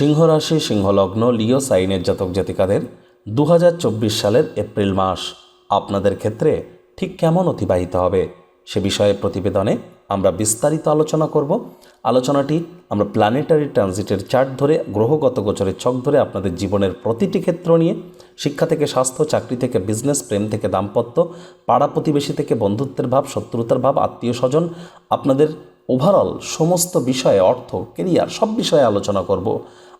সিংহ রাশি সিংহলগ্ন, লিও সাইনের জাতক জাতিকাদের দু হাজার চব্বিশ সালের এপ্রিল মাস আপনাদের ক্ষেত্রে ঠিক কেমন অতিবাহিত হবে? সে বিষয়ে প্রতিবেদনে আমরা বিস্তারিত আলোচনা করব। আলোচনাটি আমরা প্ল্যানেটারি ট্রানজিটের চার্ট ধরে, গ্রহগত গোচরের ছক ধরে আপনাদের জীবনের প্রতিটি ক্ষেত্র নিয়ে, শিক্ষা থেকে স্বাস্থ্য, চাকরি থেকে বিজনেস প্রেম থেকে দাম্পত্য, পাড়া প্রতিবেশী থেকে বন্ধুত্বের ভাব, শত্রুতার ভাব, আত্মীয় স্বজন, আপনাদের ওভারঅল সমস্ত বিষয়ে, অর্থ কেরিয়ার সব বিষয়ে আলোচনা করব।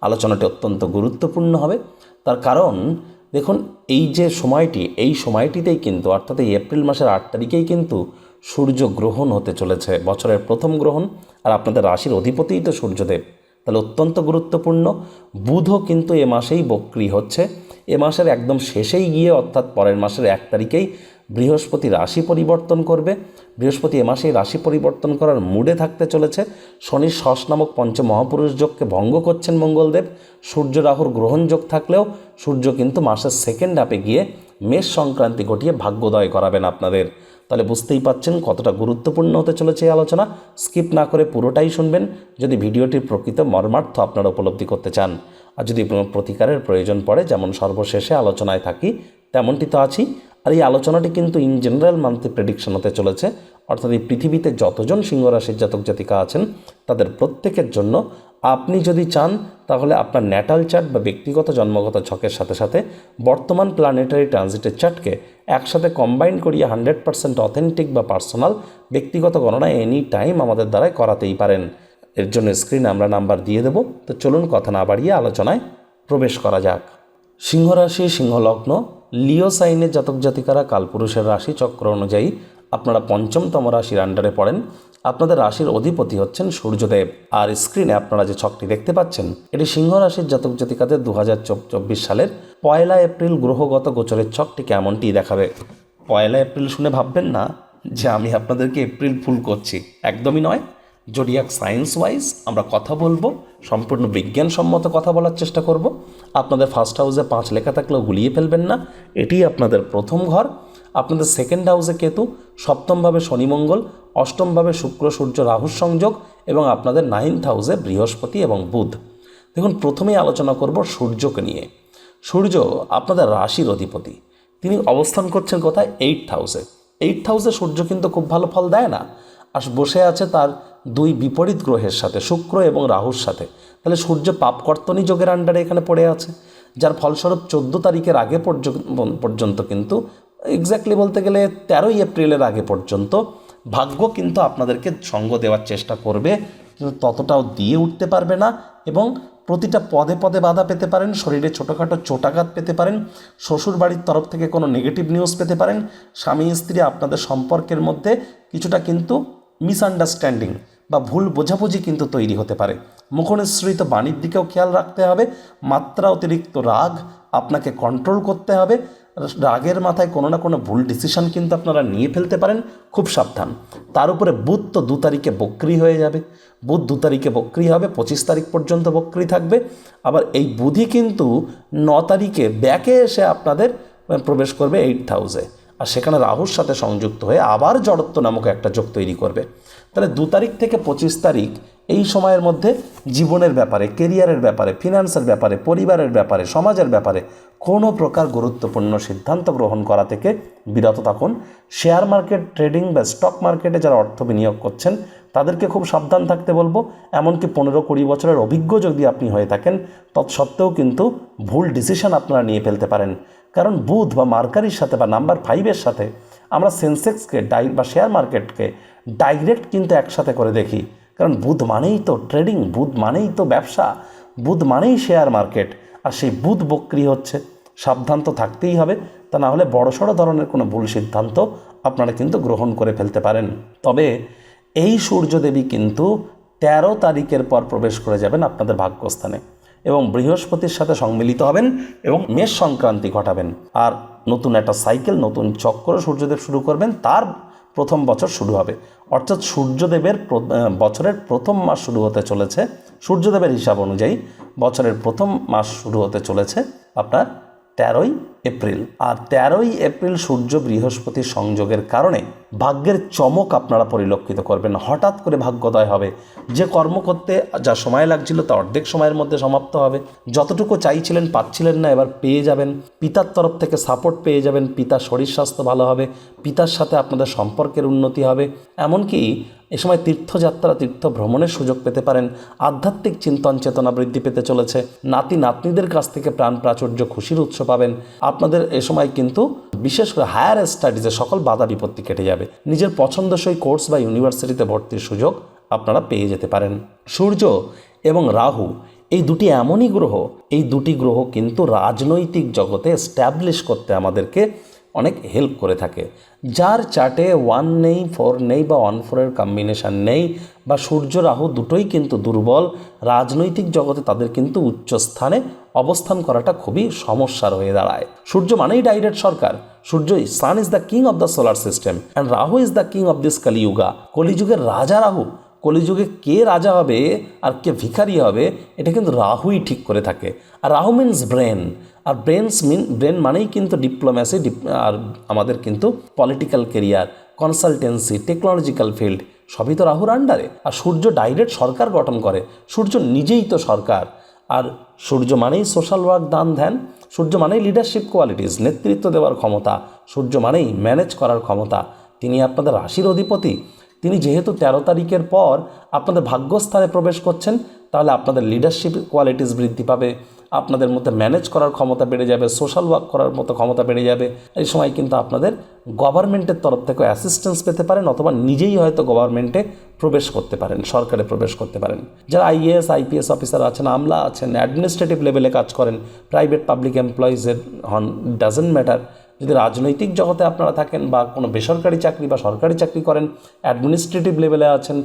আলোচনাটি অত্যন্ত গুরুত্বপূর্ণ হবে। তার কারণ, দেখুন, এই যে সময়টি, এই সময়টিতেই কিন্তু, অর্থাৎ এই এপ্রিল মাসের আট তারিখেই কিন্তু সূর্য গ্রহণ হতে চলেছে, বছরের প্রথম গ্রহণ। আর আপনাদের রাশির অধিপতিই তো সূর্যদেব, তাহলে অত্যন্ত গুরুত্বপূর্ণ। বুধও কিন্তু এ মাসেই বক্রি হচ্ছে। এ মাসের একদম শেষেই গিয়ে, অর্থাৎ পরের মাসের এক তারিখেই বৃহস্পতি রাশি পরিবর্তন করবে। বৃহস্পতি এ মাসেই রাশি পরিবর্তন করার মুডে থাকতে চলেছে। শনির শস নামক পঞ্চ মহাপুরুষ যোগকে ভঙ্গ করছেন মঙ্গলদেব। সূর্য রাহুর গ্রহণ যোগ থাকলেও সূর্য কিন্তু মাসের সেকেন্ড হাফে গিয়ে মেষ সংক্রান্তি ঘটিয়ে ভাগ্যোদয় করাবেন আপনাদের। তাহলে বুঝতেই পাচ্ছেন কতটা গুরুত্বপূর্ণ হতে চলেছে এই আলোচনা। স্কিপ না করে পুরোটাই শুনবেন। যদি ভিডিওটির প্রকৃত মর্মার্থ আপনারা উপলব্ধি করতে চান, আর যদি প্রতিকারের প্রয়োজন পড়ে, যেমন সর্বশেষে আলোচনায় থাকি, তেমনটি তো আছি আর এই আলোচনাটি কিন্তু ইন জেনারেল মান্থলি প্রেডিকশন হতে চলেছে। অর্থাৎ এই পৃথিবীতে যতজন সিংহরাশির জাতক জাতিকা আছেন, তাদের প্রত্যেকের জন্য আপনি যদি চান, তাহলে আপনার ন্যাটাল চার্ট বা ব্যক্তিগত জন্মগত ছকের সাথে সাথে বর্তমান প্ল্যানেটারি ট্রানজিটের চার্টকে একসাথে কম্বাইন করিয়ে হান্ড্রেড পার্সেন্ট অথেন্টিক বা পার্সোনাল ব্যক্তিগত গণনা এনি টাইম আমাদের দ্বারাই করাতেই পারেন। এর জন্য স্ক্রিনে আমরা নাম্বার দিয়ে দেবো। তো চলুন কথা না বাড়িয়ে আলোচনায় প্রবেশ করা যাক। সিংহরাশি সিংহলগ্ন লিও সাইনের জাতক জাতিকারা কালপুরুষের রাশি চক্র অনুযায়ী আপনারা পঞ্চমতম রাশির আন্ডারে পড়েন। আপনাদের রাশির অধিপতি হচ্ছেন সূর্যদেব। আর স্ক্রিনে আপনারা যে ছকটি দেখতে পাচ্ছেন, এটি সিংহ রাশির জাতক জাতিকাদের দু হাজার চব্বিশ সালের পয়লা এপ্রিল গ্রহগত গোচরের ছকটি কেমনটি দেখাবে? পয়লা এপ্রিল শুনে ভাববেন না যে আমি আপনাদেরকে এপ্রিল ফুল করছি। একদমই নয়। জোডিয়াক সায়েন্স ওয়াইজ আমরা কথা বলব, সম্পূর্ণ বিজ্ঞানসম্মত কথা বলার চেষ্টা করব। আপনাদের ফার্স্ট হাউসে পাঁচ লেখা থাকলেও গুলিয়ে ফেলবেন না, এটি আপনাদের প্রথম ঘর। আপনাদের সেকেন্ড হাউসে কেতু, সপ্তমভাবে শনিমঙ্গল, অষ্টমভাবে শুক্র, সূর্য রাহুর সংযোগ এবং আপনাদের নাইন্থ হাউসে বৃহস্পতি এবং বুধ। দেখুন, প্রথমেই আলোচনা করব সূর্যকে নিয়ে। সূর্য আপনাদের রাশির অধিপতি। তিনি অবস্থান করছেন কোথায়? এইট হাউসে এইট হাউসে সূর্য কিন্তু খুব ভালো ফল দেয় না। আর বসে আছে তার দুই বিপরীত গ্রহের সাথে, শুক্র এবং রাহুর সাথে। তাহলে সূর্য পাপকর্তনী যোগের আন্ডারে এখানে পড়ে আছে, যার ফলস্বরূপ চোদ্দ তারিখের আগে পর্যন্ত কিন্তু এক্স্যাক্টলি বলতে গেলে তেরোই এপ্রিলের আগে পর্যন্ত ভাগ্য কিন্তু আপনাদেরকে সঙ্গ দেওয়ার চেষ্টা করবে, কিন্তু ততটাও দিয়ে উঠতে পারবে না এবং প্রতিটা পদে পদে বাধা পেতে পারেন, শরীরে ছোটোখাটো চোটাঘাত পেতে পারেন শ্বশুর বাড়ির তরফ থেকে কোনো নেগেটিভ নিউজ পেতে পারেন স্বামী স্ত্রী আপনাদের সম্পর্কের মধ্যে কিছুটা কিন্তু মিসআন্ডারস্ট্যান্ডিং বা ভুল বোঝাবুঝি কিন্তু তৈরি হতে পারে। মুখনিসৃত বাণীর দিকেও খেয়াল রাখতে হবে। মাত্রা অতিরিক্ত রাগ আপনাকে কন্ট্রোল করতে হবে। রাগের মাথায় কোনো না কোনো ভুল ডিসিশন কিন্তু আপনারা নিয়ে ফেলতে পারেন। খুব সাবধান। তার উপরে বুধ তো দু তারিখে বক্রি হয়ে যাবে। বুধ দু তারিখে বক্রি হবে, পঁচিশ তারিখ পর্যন্ত বক্রি থাকবে। আবার এই বুধই কিন্তু ন তারিখে ব্যাকে এসে আপনাদের প্রবেশ করবে এইট হাউসে আর সেখানে রাহুর সাথে সংযুক্ত হয়ে আবার জড়ত্ব নামক একটা যোগ তৈরি করবে। তাহলে দু তারিখ থেকে পঁচিশ তারিখ এই সময়ের মধ্যে জীবনের ব্যাপারে কেরিয়ারের ব্যাপারে ফিনান্সের ব্যাপারে, পরিবারের ব্যাপারে, সমাজের ব্যাপারে কোনো প্রকার গুরুত্বপূর্ণ সিদ্ধান্ত গ্রহণ করা থেকে বিরত থাকুন। শেয়ার মার্কেট, ট্রেডিং বা স্টক মার্কেটে যারা অর্থ বিনিয়োগ করছেন, তাদেরকে খুব সাবধান থাকতে বলব। এমনকি পনেরো কুড়ি বছরের অভিজ্ঞ যদি আপনি হয়ে থাকেন, তৎসত্ত্বেও কিন্তু ভুল ডিসিশন আপনারা নিয়ে ফেলতে পারেন। কারণ বুধ বা মার্কারির সাথে বা নাম্বার ফাইভের সাথে আমরা সেন্সেক্সকে ডাই বা শেয়ার মার্কেটকে ডাইরেক্ট কিন্তু একসাথে করে দেখি। কারণ বুধ মানেই তো ট্রেডিং বুধ মানেই তো ব্যবসা বুধ মানেই শেয়ার মার্কেট। আর সেই বুধ বক্রি হচ্ছে, সাবধান তো থাকতেই হবে। তা না হলে বড়সড় ধরনের কোনো ভুল সিদ্ধান্ত আপনারা কিন্তু গ্রহণ করে ফেলতে পারেন। তবে এই সূর্যদেবী কিন্তু তেরো তারিখের পর প্রবেশ করে যাবেন আপনাদের ভাগ্যস্থানে। এবং বৃহস্পতির সাথে সম্মিলিত হবেন এবং মেষ সংক্রান্তি ঘটাবেন। আর নতুন একটা সাইকেল নতুন চক্র সূর্যদেব শুরু করবেন, তার প্রথম বছর শুরু হবে। অর্থাৎ সূর্যদেবের বছরের প্রথম মাস শুরু হতে চলেছে। সূর্যদেবের হিসাব অনুযায়ী বছরের প্রথম মাস শুরু হতে চলেছে আপনার তেরোই এপ্রিল। আর তেরোই এপ্রিল সূর্য বৃহস্পতি সংযোগের কারণে ভাগ্যের চমক আপনারা পরিলক্ষিত করবেন। হঠাৎ করে ভাগ্যোদয় হবে। যে কর্ম করতে যা সময় লাগছিল তা অর্ধেক সময়ের মধ্যে সমাপ্ত হবে। যতটুকু চাইছিলেন পাচ্ছিলেন না, এবার পেয়ে যাবেন। পিতার তরফ থেকে সাপোর্ট পেয়ে যাবেন। পিতার শরীর স্বাস্থ্য ভালো হবে। পিতার সাথে আপনাদের সম্পর্কের উন্নতি হবে। এমনকি এ সময় তীর্থযাত্রা তীর্থ ভ্রমণের সুযোগ পেতে পারেন। আধ্যাত্মিক চিন্তন চেতনা বৃদ্ধি পেতে চলেছে। নাতি নাতনিদের কাছ থেকে প্রাণ প্রাচুর্য, খুশির উৎস পাবেন। আপনাদের এ সময় কিন্তু বিশেষ করে হায়ার স্টাডিজে সকল বাধা বিপত্তি কেটে যাবে। নিজের পছন্দসই কোর্স বা ইউনিভার্সিটিতে ভর্তির সুযোগ আপনারা পেয়ে যেতে পারেন। সূর্য এবং রাহু, এই দুটি এমনই গ্রহ, এই দুটি গ্রহ কিন্তু রাজনৈতিক জগতে স্ট্যাবলিশ করতে আমাদেরকে অনেক হেল্প করে থাকে। যার চার্টে ওয়ান নেই ফোর নেই বা ওয়ান ফোরের কম্বিনেশান নেই বা সূর্য, রাহু দুটোই কিন্তু দুর্বল, রাজনৈতিক জগতে তাদের কিন্তু উচ্চস্থানে অবস্থান করাটা খুবই সমস্যার হয়ে দাঁড়ায়। সূর্য মানেই ডাইরেক্ট সরকার। সূর্য sun is the king of the solar system and Rahu is the king of this Kaliyuga কলিযুগের রাজা রাহু কলিযুগে কে রাজা হবে আর কে ভিখারি হবে, এটা কিন্তু রাহুই ঠিক করে থাকে। আর রাহু মিন্স ব্রেন আর ব্রেনস মিন ব্রেন মানেই কিন্তু ডিপ্লোম্যাসি আর আমাদের কিন্তু political career consultancy technological field সবই তো রাহুর আন্ডারে আর সূর্য ডাইরেক্ট সরকার গঠন করে। সূর্য নিজেই তো সরকার। আর সূর্য মানেই সোশ্যাল ওয়ার্ক দান, ধ্যান। সূর্য মানেই লিডারশিপ কোয়ালিটিস নেতৃত্ব দেওয়ার ক্ষমতা। সূর্য মানেই ম্যানেজ করার ক্ষমতা। তিনি আপনাদের রাশির অধিপতি। তিনি যেহেতু তেরো তারিখের পর আপনাদের ভাগ্যস্থানে প্রবেশ করছেন, তাহলে আপনাদের লিডারশিপ কোয়ালিটিস বৃদ্ধি পাবে। আপনাদের মধ্যে ম্যানেজ করার ক্ষমতা বেড়ে যাবে সোশ্যাল ওয়ার্ক করার মতো ক্ষমতা বেড়ে যাবে। এই সময় কিন্তু আপনাদের গভর্নমেন্টের তরফ থেকে অ্যাসিস্ট্যান্স পেতে পারেন, অথবা নিজেই হয়তো গভর্নমেন্টে প্রবেশ করতে পারেন, সরকারে প্রবেশ করতে পারেন। যারা আইএএস আইপিএস অফিসার আছেন, আমলা আছেন অ্যাডমিনিস্ট্রেটিভ লেভেলে কাজ করেন প্রাইভেট পাবলিক এমপ্লয়িজের হন ডাজেন্ট ম্যাটার যদি রাজনৈতিক জগতে আপনারা থাকেন বা কোনো বেসরকারি চাকরি বা সরকারি চাকরি করেন অ্যাডমিনিস্ট্রেটিভ লেভেলে আছেন,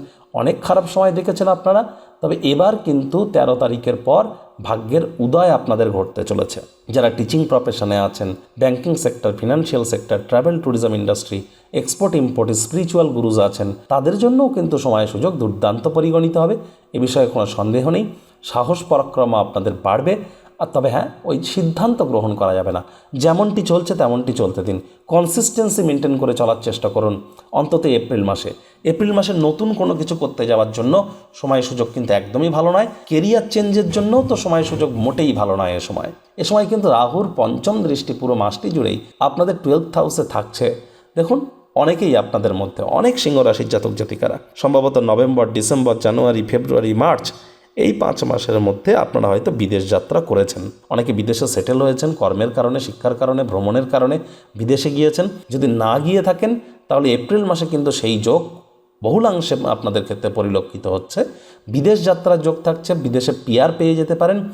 অনেক খারাপ সময় দেখেছেন আপনারা, তবে এবার কিন্তু ১৩ তারিখের পর ভাগ্যের উদয় আপনাদের ঘটতে চলেছে। যারা টিচিং প্রফেশনে আছেন banking sector financial sector travel tourism industry export import spiritual gurus আছেন, তাদের জন্যও কিন্তু সময় সুযোগ দুর্দান্ত পরিগণিত হবে। এ বিষয়ে কোনো সন্দেহ নেই। সাহস, পরাক্রম আপনাদের বাড়বে। আর তবে হ্যাঁ ওই সিদ্ধান্ত গ্রহণ করা যাবে না। যেমনটি চলছে তেমনটি চলতে দিন। কনসিস্টেন্সি মেনটেন করে চলার চেষ্টা করুন। অন্তত এপ্রিল মাসে। এপ্রিল মাসে নতুন কোনো কিছু করতে যাওয়ার জন্য সময় সুযোগ কিন্তু একদমই ভালো নয়। কেরিয়ার চেঞ্জের জন্যও তো সময় সুযোগ মোটেই ভালো নয় এ সময়। এ সময় কিন্তু রাহুর পঞ্চম দৃষ্টি পুরো মাসটি জুড়েই আপনাদের টুয়েলথ হাউসে থাকছে। দেখুন, অনেকেই আপনাদের মধ্যে, অনেক সিংহ রাশির জাতক জাতিকারা সম্ভবত November, December, January, February, March এই পাঁচ মাসের মধ্যে আপনারা হয়তো বিদেশ যাত্রা করেছেন। অনেকে বিদেশে সেটেল হয়েছেন, কর্মের কারণে, শিক্ষার কারণে, ভ্রমণের কারণে বিদেশে গিয়েছেন। যদি না গিয়ে থাকেন, তাহলে এপ্রিল মাসে কিন্তু সেই যোগ বহুলাংশে আপনাদের ক্ষেত্রে পরিলক্ষিত হচ্ছে। বিদেশ যাত্রার যোগ থাকছে, বিদেশে পিয়ার পেয়ে যেতে পারেন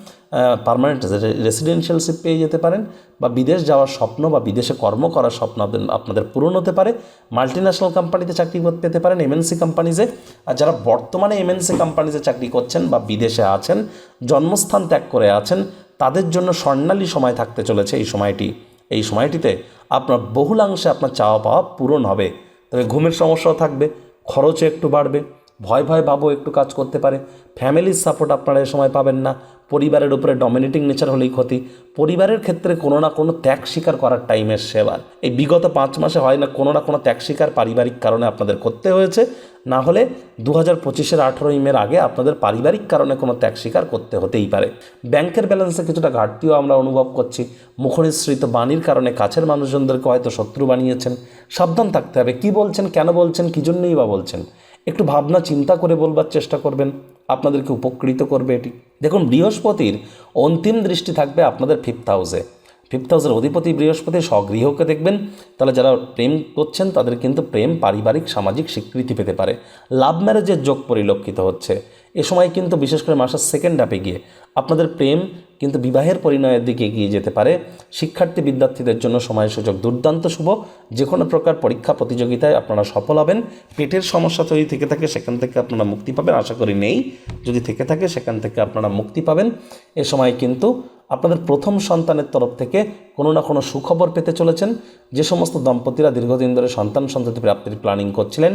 পারমানেন্ট রেসিডেন্সিয়ালশিপ পেয়ে যেতে পারেন, বা বিদেশ যাওয়ার স্বপ্ন বা বিদেশে কর্ম করার স্বপ্ন আপনাদের- পূরণ হতে পারে। মাল্টি ন্যাশনাল কোম্পানিতে চাকরি পেতে পারেন এমএনসি কোম্পানিজে আর যারা বর্তমানে এমএনসি কোম্পানিতে চাকরি করছেন বা বিদেশে আছেন, জন্মস্থান ত্যাগ করে আছেন, তাদের জন্য স্বর্ণালী সময় থাকতে চলেছে এই সময়টি। এই সময়টিতে আপনার বহুলাংশে আপনার চাওয়া পাওয়া পূরণ হবে। তবে ঘুমের সমস্যাও থাকবে খরচও একটু বাড়বে, ভয় ভয় ভাবও একটু কাজ করতে পারে। ফ্যামিলির সাপোর্ট আপনারা এ সময় পাবেন না। পরিবারের উপরে ডমিনেটিং নেচার হলেই ক্ষতি। পরিবারের ক্ষেত্রে কোনো না কোনো ত্যাগ স্বীকার করার টাইমের সেবার এই বিগত পাঁচ মাসে হয় না কোনো না কোনো ত্যাগ স্বীকার পারিবারিক কারণে আপনাদের করতে হয়েছে। না হলে দু হাজার পঁচিশের আঠেরোই মের আগে আপনাদের পারিবারিক কারণে কোনো ত্যাগ স্বীকার করতে হতেই পারে। ব্যাংকের ব্যালেন্সে কিছুটা ঘাটতিও আমরা অনুভব করছি। মুখনিসৃত বাণীর কারণে কাছের মানুষজনদেরকে হয়তো শত্রু বানিয়েছেন। সাবধান থাকতে হবে। কি বলছেন, কেন বলছেন, কী জন্যই বা বলছেন? একটু ভাবনা চিন্তা করে বলবার চেষ্টা করবেন। আপনাদেরকে উপকৃত করবে এটি। দেখুন, বৃহস্পতির অন্তিম দৃষ্টি থাকবে আপনাদের ফিফথ হাউসে ফিফথ হাউসের অধিপতি বৃহস্পতি স্বগৃহকে দেখবেন। তাহলে যারা প্রেম করছেন, তাদের কিন্তু প্রেম, পারিবারিক, সামাজিক স্বীকৃতি পেতে পারে। লাভ ম্যারেজের যোগ পরিলক্ষিত হচ্ছে। এ সময় কিন্তু বিশেষ করে মাসের সেকেন্ড হাফে গিয়ে আপনাদের প্রেম কিন্তু বিবাহের পরিণয়ের দিকে এগিয়ে যেতে পারে। শিক্ষার্থী, বিদ্যার্থীদের জন্য সময় সুযোগ দুর্দান্ত, শুভ। যে কোনো প্রকার পরীক্ষা, প্রতিযোগিতায় আপনারা সফল হবেন। পেটের সমস্যা যদি থেকে থাকে, সেখান থেকে আপনারা মুক্তি পাবেন। আশা করি নেই। যদি থেকে থাকে, সেখান থেকে আপনারা মুক্তি পাবেন। এ সময় কিন্তু আপনাদের প্রথম সন্তানের তরফ থেকে কোনো না কোনো সুখবর পেতে চলেছেন। যে সমস্ত দম্পতিরা দীর্ঘদিন ধরে সন্তান সন্ততি প্রাপ্তির প্ল্যানিং করছিলেন,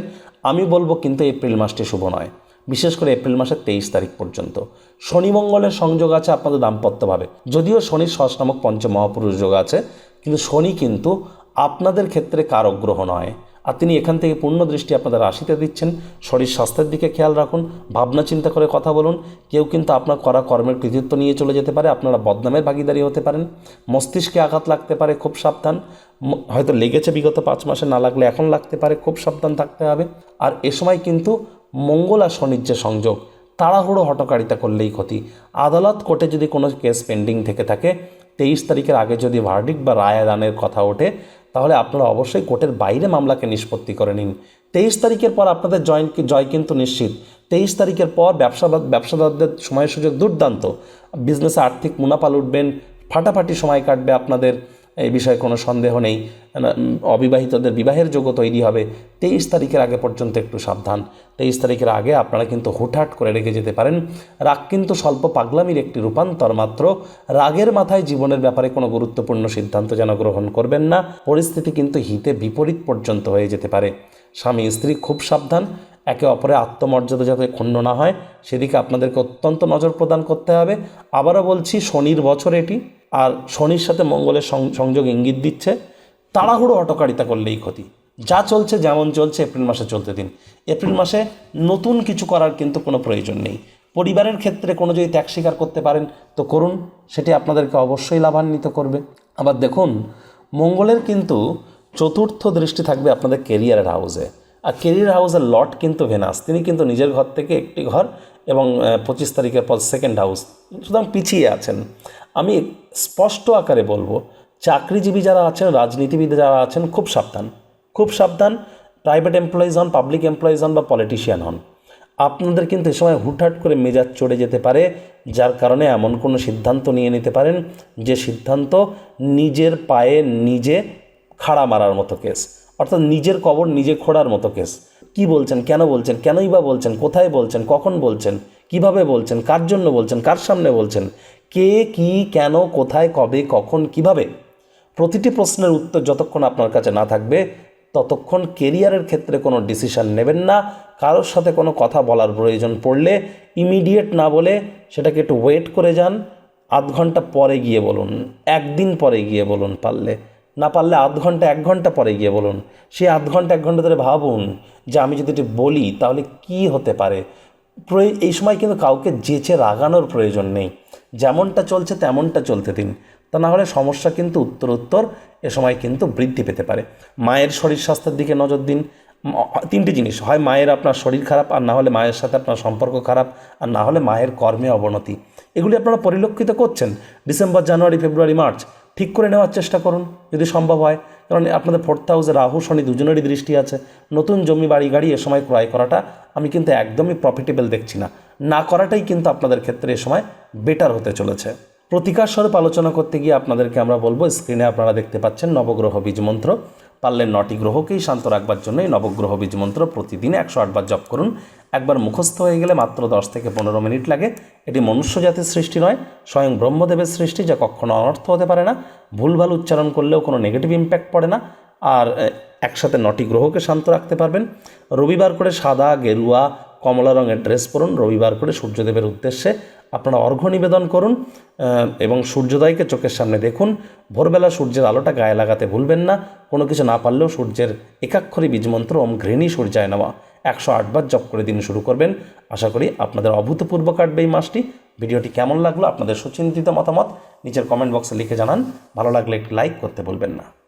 আমি বলব কিন্তু এপ্রিল মাসটি শুভ নয়। বিশেষ করে এপ্রিল মাসের তেইশ তারিখ পর্যন্ত। শনি মঙ্গলের সংযোগ আছে আপনাদের দাম্পত্যভাবে। যদিও শনির সহস নামক পঞ্চ মহাপুরুষ যোগ আছে, কিন্তু শনি কিন্তু আপনাদের ক্ষেত্রে কারগ্রহ নয়। আর তিনি এখান থেকে পূর্ণ দৃষ্টি আপনাদের রাশিতে দিচ্ছেন। শরীর স্বাস্থ্যের দিকে খেয়াল রাখুন, ভাবনা চিন্তা করে কথা বলুন। কেউ কিন্তু আপনার করা কর্মের কৃতিত্ব নিয়ে চলে যেতে পারে, আপনারা বদনামের ভাগিদারি হতে পারেন। মস্তিষ্কে আঘাত লাগতে পারে, খুব সাবধান। হয়তো লেগেছে বিগত পাঁচ মাসে, না লাগলে এখন লাগতে পারে, খুব সাবধান থাকতে হবে। আর এ সময় কিন্তু মঙ্গল আর শনির যে সংযোগ, তাড়াহুড়ো হটকারিতা করলেই ক্ষতি। আদালত কোর্টে যদি কোনো কেস পেন্ডিং থেকে থাকে, তেইশ তারিখের আগে যদি ভার্ডিক বা রায় দানের কথা ওঠে তাহলে আপনারা অবশ্যই কোর্টের বাইরে মামলাকে নিষ্পত্তি করে নিন। তেইশ তারিখের পর আপনাদের জয় জয় কিন্তু নিশ্চিত। তেইশ তারিখের পর ব্যবসাদার, ব্যবসাদারদের সময় সুযোগ দুর্দান্ত। বিজনেসে আর্থিক মুনাফা লুটবেন, ফাটাফাটি সময় কাটবে আপনাদের। এই বিষয়ে কোনো সন্দেহ নেই। অবিবাহিতদের বিবাহের যোগ্য তৈরি হবে। তেইশ তারিখের আগে পর্যন্ত একটু সাবধান। তেইশ তারিখের আগে আপনারা কিন্তু হুটহাট করে রেখে যেতে পারেন। রাগ কিন্তু স্বল্প পাগলামির একটি রূপান্তর মাত্র। রাগের মাথায় জীবনের ব্যাপারে কোনো গুরুত্বপূর্ণ সিদ্ধান্ত যেন গ্রহণ করবেন না। পরিস্থিতি কিন্তু হিতে বিপরীত পর্যন্ত হয়ে যেতে পারে। স্বামী, স্ত্রী খুব সাবধান। একে অপরের আত্মমর্যাদা যাতে ক্ষুণ্ণ না হয়, সেদিকে আপনাদেরকে অত্যন্ত নজর প্রদান করতে হবে। আবারও বলছি, শনির বছর এটি। আর শনির সাথে মঙ্গলের সংযোগ ইঙ্গিত দিচ্ছে। তাড়াহুড়ো অটকারিতা করলেই ক্ষতি। যা চলছে যেমন চলছে এপ্রিল মাসে চলতে দিন। এপ্রিল মাসে নতুন কিছু করার কিন্তু কোনো প্রয়োজন নেই। পরিবারের ক্ষেত্রে কোনো যদি ত্যাগ স্বীকার করতে পারেন, তো করুন। সেটি আপনাদেরকে অবশ্যই লাভান্বিত করবে। আবার দেখুন, মঙ্গলের কিন্তু চতুর্থ দৃষ্টি থাকবে আপনাদের কেরিয়ারের হাউসে। আর কেরিয়ার হাউসের লট কিন্তু ভেনাস। তিনি কিন্তু নিজের ঘর থেকে একটি ঘর এবং পঁচিশ তারিখের পর সেকেন্ড হাউস সুতরাং পিছিয়ে আছেন। আমি স্পষ্ট আকারে বলব, চাকরিজীবী যারা আছেন, রাজনীতিবিদ যারা আছেন, খুব সাবধান। খুব সাবধান প্রাইভেট এমপ্লয়িজ হন পাবলিক এমপ্লয়িজ হন বা পলিটিশিয়ান হন। আপনাদের কিন্তু এ সময় হুটহাট করে মেজাজ চড়ে যেতে পারে, যার কারণে এমন কোনো সিদ্ধান্ত নিয়ে নিতে পারেন যে সিদ্ধান্ত নিজের পায়ে নিজে খাড়া মারার মতো কেস। অর্থাৎ নিজের কবর নিজে খোঁড়ার মতো কেস। কি বলছেন, কেন বলছেন, কেনই বা বলছেন, কোথায় বলছেন, কখন বলছেন, কীভাবে বলছেন, কার জন্য বলছেন, কার সামনে বলছেন কে, কি, কেন, কোথায়, কবে, কখন, কীভাবে? প্রতিটি প্রশ্নের উত্তর যতক্ষণ আপনার কাছে না থাকবে, ততক্ষণ কেরিয়ারের ক্ষেত্রে কোনো ডিসিশন নেবেন না। কারোর সাথে কোনো কথা বলার প্রয়োজন পড়লে ইমিডিয়েট না বলে সেটাকে একটু ওয়েট করে যান। আধ ঘণ্টা পরে গিয়ে বলুন, একদিন পরে গিয়ে বলুন পারলে। না পারলে আধ ঘণ্টা, এক ঘণ্টা পরে গিয়ে বলুন। সেই আধ ঘণ্টা, এক ঘণ্টা ধরে ভাবুন যে আমি যদি এটি বলি তাহলে কি হতে পারে। এই সময় কিন্তু কাউকে যেচে রাগানোর প্রয়োজন নেই। যেমনটা চলছে, তেমনটা চলতে দিন। তা না হলে সমস্যা কিন্তু উত্তর উত্তর এ সময় কিন্তু বৃদ্ধি পেতে পারে। মায়ের শরীর স্বাস্থ্যের দিকে নজর দিন। তিনটি জিনিস, হয় মায়ের আপনার শরীর খারাপ, আর না হলে মায়ের সাথে আপনার সম্পর্ক খারাপ, আর না হলে মায়ের কর্মে অবনতি। এগুলি আপনারা পরিলক্ষিত করছেন ডিসেম্বর, জানুয়ারি, ফেব্রুয়ারি, মার্চ। ঠিক করে নেওয়ার চেষ্টা করুন, যদি সম্ভব হয়। কারণ আপনাদের ফোর্থ হাউসে রাহু, শনি দুজনেরই দৃষ্টি আছে। নতুন জমি, বাড়ি, গাড়ি এ সময় ক্রয় করাটা আমি কিন্তু একদমই প্রফিটেবল দেখছি না। না করাটাই কিন্তু আপনাদের ক্ষেত্রে এ সময় বেটার হতে চলেছে। প্রতিকার স্বরূপ আলোচনা করতে গিয়ে আপনাদেরকে আমরা বলব স্ক্রিনে আপনারা দেখতে পাচ্ছেন নবগ্রহ বীজ মন্ত্র। পারলে নটি গ্রহকেই শান্ত রাখবার জন্য এই নবগ্রহ বীজ মন্ত্র প্রতিদিন একশো আটবার জপ করুন। একবার মুখস্থ হয়ে গেলে মাত্র দশ থেকে পনেরো মিনিট লাগে। এটি মনুষ্য জাতির সৃষ্টি নয়, স্বয়ং ব্রহ্মদেবের সৃষ্টি যা কখনো অনর্থ হতে পারে না। ভুলভাল উচ্চারণ করলেও কোনো নেগেটিভ ইম্প্যাক্ট পড়ে না। আর একসাথে নটি গ্রহকে শান্ত রাখতে পারবেন। রবিবার করে সাদা, গেরুয়া কমলা রঙের ড্রেস পরুন, রবিবার করে সূর্যদেবের উদ্দেশ্যে আপনারা অর্ঘ্য নিবেদন করুন এবং সূর্যোদয়কে চোখের সামনে দেখুন। ভোরবেলা সূর্যের আলোটা গায়ে লাগাতে ভুলবেন না, কোনো কিছু না পারলেও সূর্যের একাক্ষরী বীজমন্ত্র ওম ঘৃণী সূর্যায় নেওয়া একশো আটবার জপ করে দিন শুরু করবেন। আশা করি আপনাদের অভূতপূর্ব কাটবে এই মাসটি। ভিডিওটি কেমন লাগল আপনাদের সুচিন্তিত মতামত নিচের কমেন্ট বক্সে লিখে জানান। ভালো লাগলে একটি লাইক করতে ভুলবেন না।